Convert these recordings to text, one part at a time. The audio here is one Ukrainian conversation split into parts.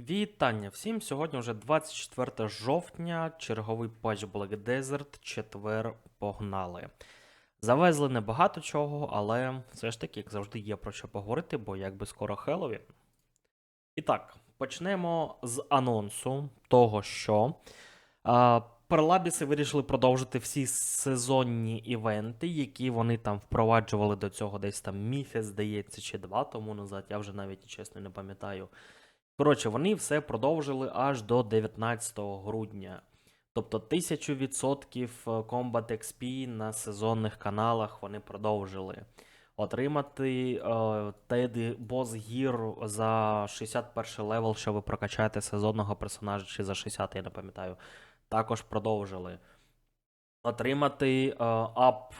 Вітання всім! Сьогодні вже 24 жовтня, черговий патч Black Desert, четвер погнали. Завезли небагато чого, але все ж таки, як завжди, є про що поговорити, бо якби скоро Хеллоуін. І так, почнемо з анонсу того, що а, Перлабіси вирішили продовжити всі сезонні івенти, які вони там впроваджували до цього десь там місяць, здається, чи два тому назад. Я вже навіть чесно не пам'ятаю. Коротше, вони все продовжили аж до 19 грудня. Тобто 1000% Combat XP на сезонних каналах вони продовжили. Отримати е, Теді Бос Гір за 61 левел, щоб ви прокачаєте сезонного персонажа, чи за 60, я не пам'ятаю. Також продовжили. Отримати е, ап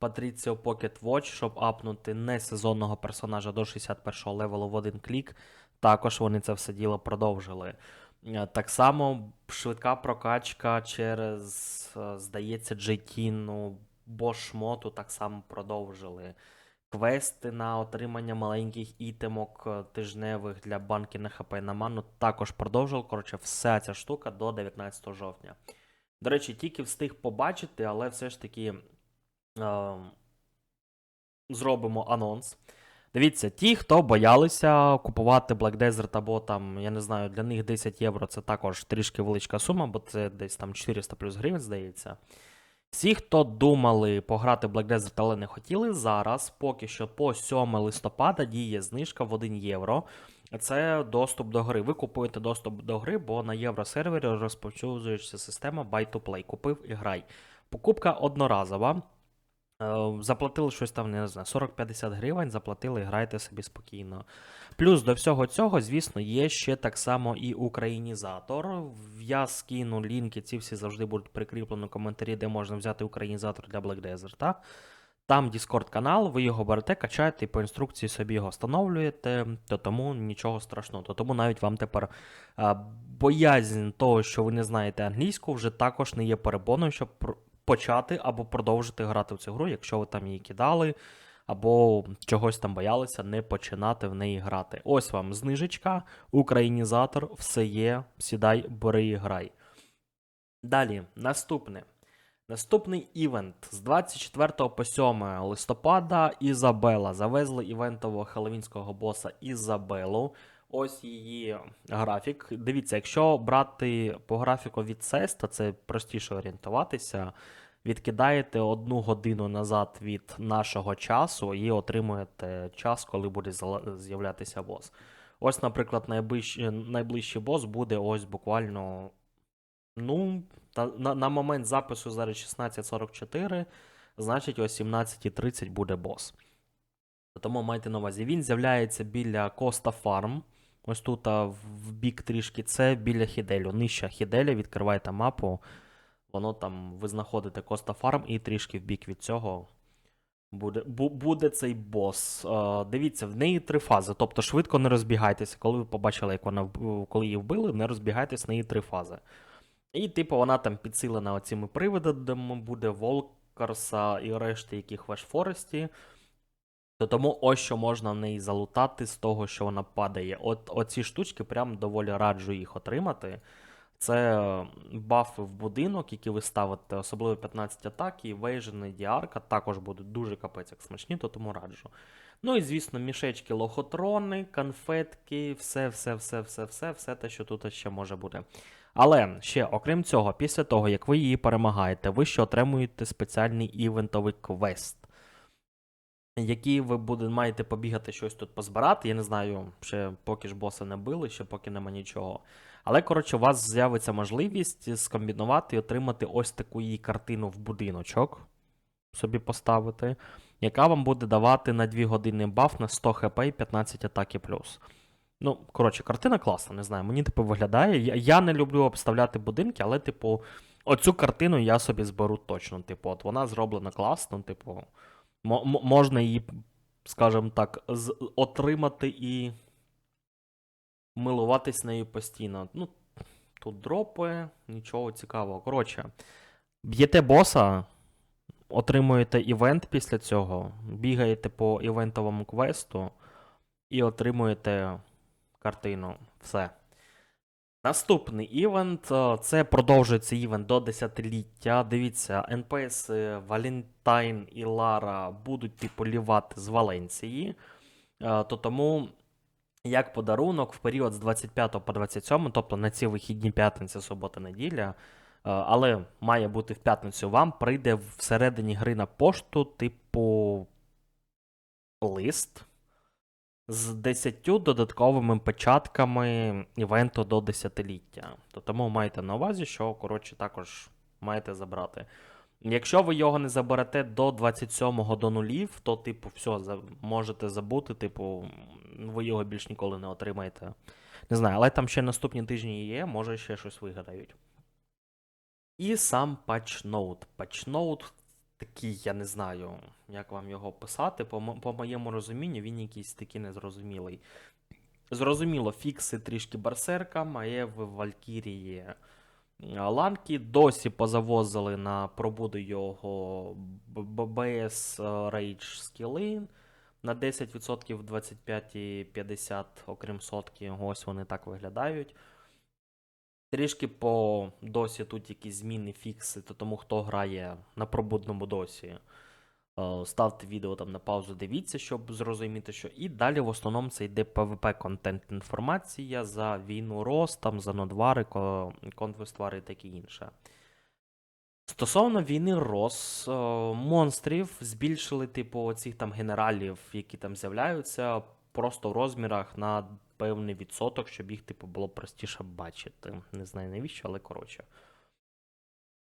Patricio Pocket Watch, щоб апнути не сезонного персонажа до 61 левелу в один клік. Також вони це все діло продовжили. Е, Так само швидка прокачка через, е, здається, джейтіну бошмоту так само продовжили. Квести на отримання маленьких ітемок е, тижневих для банки на ХП на ману також продовжили. Коротше, вся ця штука до 19 жовтня. До речі, тільки встиг побачити, але все ж таки е, зробимо анонс. Дивіться, ті, хто боялися купувати Black Desert або там, я не знаю, для них 10 євро це також трішки величка сума, бо це десь там 400 плюс гривень, здається. Всі, хто думали пограти Black Desert, але не хотіли, зараз поки що по 7 листопада діє знижка в 1 євро. Це доступ до гри. Ви купуєте доступ до гри, бо на євросервері розповсюджується система Buy to Play. Купив і грай. Покупка одноразова. Е, Заплатили щось там, не знаю, 40-50 гривень, заплатили, грайте собі спокійно. Плюс до всього цього, звісно, є ще так само і українізатор. Я скину лінки, ці всі завжди будуть прикріплені в коментарі, де можна взяти українізатор для Black Desert. Там Discord канал, ви його берете, качаєте і по інструкції собі його встановлюєте, то тому нічого страшного. То тому навіть вам тепер боязнь того, що ви не знаєте англійську, вже також не є перебоною, щоб почати або продовжити грати в цю гру, якщо ви там її кидали, або чогось там боялися не починати в неї грати. Ось вам знижечка, українізатор, все є, сідай, бери і грай. Далі, наступне. Наступний івент з 24 по 7 листопада Ізабела. Завезли івентового хеллоуінського боса Ізабелу. Ось її графік. Дивіться, якщо брати по графіку від Сеста, це простіше орієнтуватися. Відкидаєте одну годину назад від нашого часу і отримуєте час, коли буде з'являтися бос. Ось, наприклад, найближчий, найближчий бос буде ось буквально. Ну, та, на, на момент запису зараз 16.44, значить, о 17.30 буде бос. Тому майте на увазі. Він з'являється біля Коста Фарм. Ось тут а, в в бік трішки це біля Хіделю. Нижча Хіделя, відкривайте мапу. Воно там, ви знаходите Коста Фарм і трішки в бік від цього буде, бу, буде цей бос. Е, дивіться, в неї три фази. Тобто швидко не розбігайтеся. Коли ви побачили, як вона коли її вбили, не розбігайтесь, в неї три фази. І, типу, вона там підсилена оціми привидами, буде Волкарса і решти яких ваш Форесті. То тому ось що можна в неї залутати з того, що вона падає. От оці штучки прям доволі раджу їх отримати. Це бафи в будинок, які ви ставите, особливо 15 атак, і і діарка також будуть дуже капець як смачні, то тому раджу. Ну і звісно, мішечки, лохотрони, конфетки, все, все, все, все, все, все те, що тут ще може бути. Але ще, окрім цього, після того, як ви її перемагаєте, ви ще отримуєте спеціальний івентовий квест, який ви буде, маєте побігати щось тут позбирати. Я не знаю, ще поки ж боса не били, ще поки нема нічого. Але, коротше, у вас з'явиться можливість скомбінувати і отримати ось таку її картину в будиночок, собі поставити, яка вам буде давати на 2 години баф на 100 хп і 15 атаки плюс. Ну, коротше, картина класна, не знаю. Мені типу виглядає. Я, я не люблю обставляти будинки, але, типу, оцю картину я собі зберу точно. Типу, от вона зроблена класно, типу, можна її, скажімо так, отримати і милуватись нею постійно. Ну, тут дропи, нічого цікавого. Коротше, б'єте боса, отримуєте івент після цього, бігаєте по івентовому квесту і отримуєте картину. Все. Наступний івент е, це продовжується івент до 10-ліття. Дивіться, НПС Валентайн і Лара будуть типу лівати з Валенції. Е, То тому, як подарунок, в період з 25 по 27, тобто на ці вихідні п'ятниця, субота, неділя, е, але має бути в п'ятницю вам, прийде всередині гри на пошту, типу лист з 10 додатковими печатками івенту до 10-ліття. То тому маєте на увазі, що, коротше, також маєте забрати. Якщо ви його не заберете до 27-го до нулів, то, типу, все, можете забути, типу, ви його більш ніколи не отримаєте. Не знаю, але там ще наступні тижні є, може ще щось вигадають. І сам патчноут. Патчноут такий, я не знаю, як вам його писати. По, по моєму розумінню, він якийсь такий незрозумілий. Зрозуміло, фікси трішки берсерка, має в Валькірії е, ланки. Досі позавозили на пробуду його ББС Rage скіли на 10%, 25 і 50, окрім сотки. Ось вони так виглядають. Трішки по досі тут якісь зміни, фікси, то тому хто грає на пробудному досі. е, Ставте відео там на паузу, дивіться, щоб зрозуміти, що. І далі в основному це йде PvP контент інформація за війну Рос, там за нодвари, конквествари і таке інше. Стосовно війни Рос, е, монстрів збільшили, типу, оцих там генералів, які там з'являються, просто в розмірах на певний відсоток, щоб їх, типу, було простіше бачити. Не знаю навіщо, але коротше.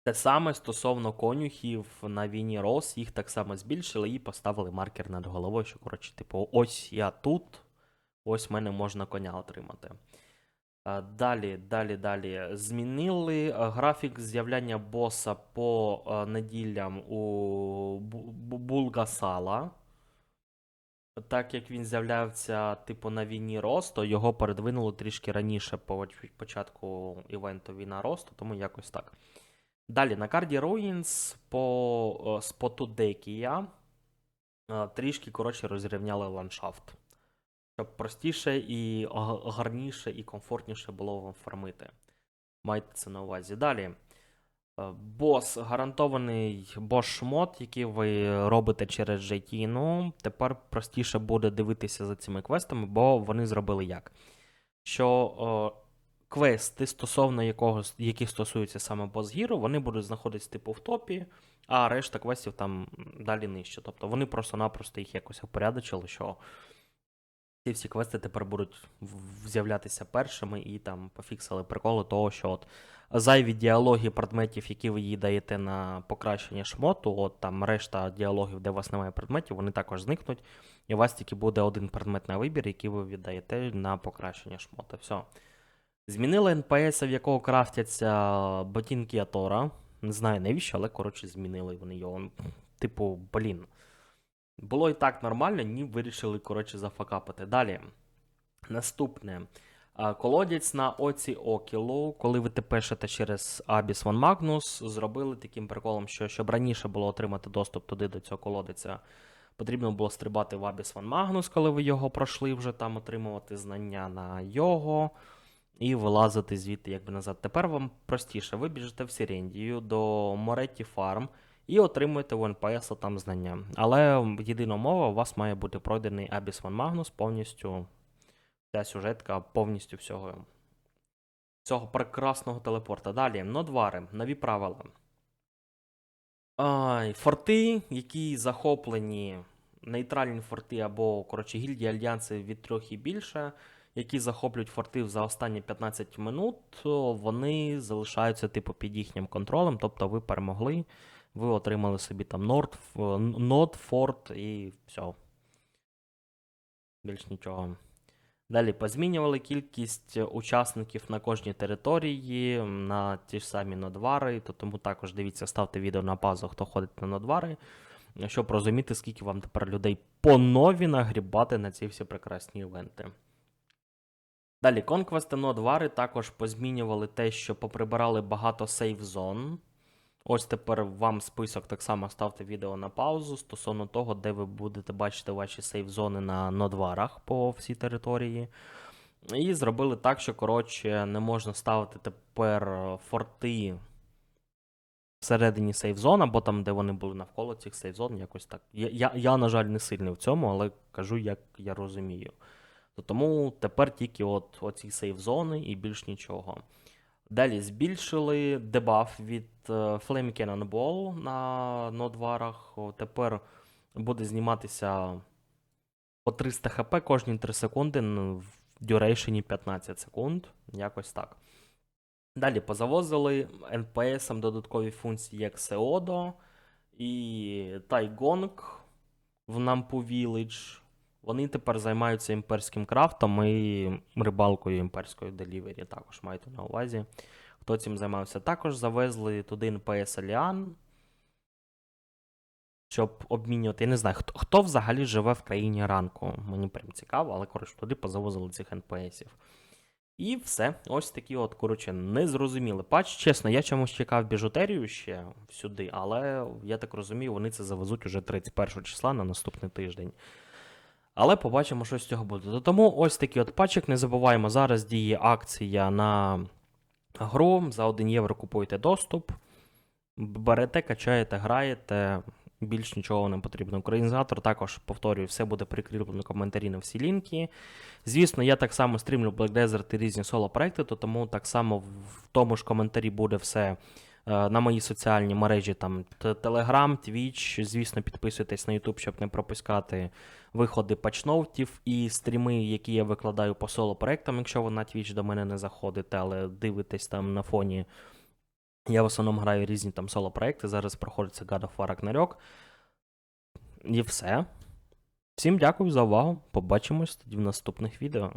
Те саме стосовно конюхів на війні Рос, їх так само збільшили і поставили маркер над головою, що, коротше, типу, ось я тут, ось мене можна коня отримати. Далі, далі, далі. Змінили графік з'являння боса по неділям у Бу- Бу- Булгасала. Так як він з'являвся, типу, на війні росту, його передвинули трішки раніше по початку івенту Війна росту, тому якось так. Далі, на карді Ruins по е, споту Декія е, трішки, коротше, розрівняли ландшафт. Щоб простіше і гарніше і комфортніше було вам фармити. Майте це на увазі. Далі. Е, Бос, гарантований бос-шмот, який ви робите через ну, тепер простіше буде дивитися за цими квестами, бо вони зробили як? Що е, квести, стосовно якогось, які стосуються саме бос-гіру, вони будуть знаходитися типу в топі, а решта квестів там далі нижче. Тобто вони просто-напросто їх якось упорядочили, що ці всі квести тепер будуть з'являтися першими і там пофіксили приколи того, що от зайві діалоги предметів, які ви їй даєте на покращення шмоту, от там решта діалогів, де у вас немає предметів, вони також зникнуть, і у вас тільки буде один предмет на вибір, який ви віддаєте на покращення шмота. Все. Змінили НПС, в якого крафтяться ботинки Атора. Не знаю навіщо, але коротше змінили вони його. Типу, блін. Було і так нормально, ні, вирішили, коротше, зафакапити. Далі. Наступне. Колодязь на оці Окілу, коли ви тепешите через Abyss One Magnus, зробили таким приколом, що щоб раніше було отримати доступ туди до цього колодиця, потрібно було стрибати в Abyss One Magnus, коли ви його пройшли, вже там отримувати знання на його і вилазити звідти якби назад. Тепер вам простіше, ви біжите в Сірендію до Моретті Фарм і отримуєте в НПС там знання. Але єдина умова, у вас має бути пройдений Abyss One Magnus повністю. Ця сюжетка повністю всього цього прекрасного телепорта. Далі, нодвари, нові правила. Ай, форти, які захоплені, нейтральні форти або, коротше, гільдії альянси від трьох і більше, які захоплюють форти за останні 15 минут, вони залишаються типу під їхнім контролем. Тобто ви перемогли, ви отримали собі там нод, форт і все. Більш нічого. Далі позмінювали кількість учасників на кожній території на ті ж самі нодвари, то тому також дивіться, ставте відео на паузу, хто ходить на нодвари, щоб розуміти, скільки вам тепер людей по нові нагрібати на ці всі прекрасні івенти. Далі, конквести нодвари також позмінювали те, що поприбирали багато сейф зон. Ось тепер вам список так само ставте відео на паузу стосовно того, де ви будете бачити ваші сейф-зони на нодварах по всій території. І зробили так, що, коротше, не можна ставити тепер форти всередині сейф-зон, або там, де вони були навколо цих сейф-зон, якось так. Я, я, я, на жаль, не сильний в цьому, але кажу, як я розумію. То тому тепер тільки от оці сейф-зони і більш нічого. Далі збільшили дебаф від е, Flame Cannonball на нодварах. Тепер буде зніматися по 300 хп кожні 3 секунди в дюрейшені 15 секунд. Якось так. Далі позавозили NPS додаткові функції, як Seodo і Taigong в Nampu Village. Вони тепер займаються імперським крафтом і рибалкою імперської делівері. Також майте на увазі. Хто цим займався? Також завезли туди NPS Alien, щоб обмінювати. Я не знаю, хто, хто взагалі живе в країні ранку. Мені прям цікаво, але коротше туди позавозили цих NPS-ів. І все. Ось такі от, коротше, незрозуміли патч. Чесно, я чомусь чекав біжутерію ще сюди, але я так розумію, вони це завезуть уже 31 числа на наступний тиждень. Але побачимо, що з цього буде. Тому ось такий от патчик. Не забуваємо, зараз діє акція на гру. За 1 євро купуєте доступ. Берете, качаєте, граєте. Більш нічого не потрібно. Українізатор також повторюю, все буде прикріплено коментарі на всі лінки. Звісно, я так само стрімлю Black Desert і різні соло-проекти, то тому так само в тому ж коментарі буде все на мої соціальні мережі, там Telegram, Twitch. Звісно, підписуйтесь на YouTube, щоб не пропускати виходи патчноутів і стріми, які я викладаю по соло-проектам, якщо ви на Twitch до мене не заходите, але дивитесь там на фоні. Я в основному граю різні там соло-проекти. Зараз проходиться God of War Ragnarok. І все. Всім дякую за увагу. Побачимось тоді в наступних відео.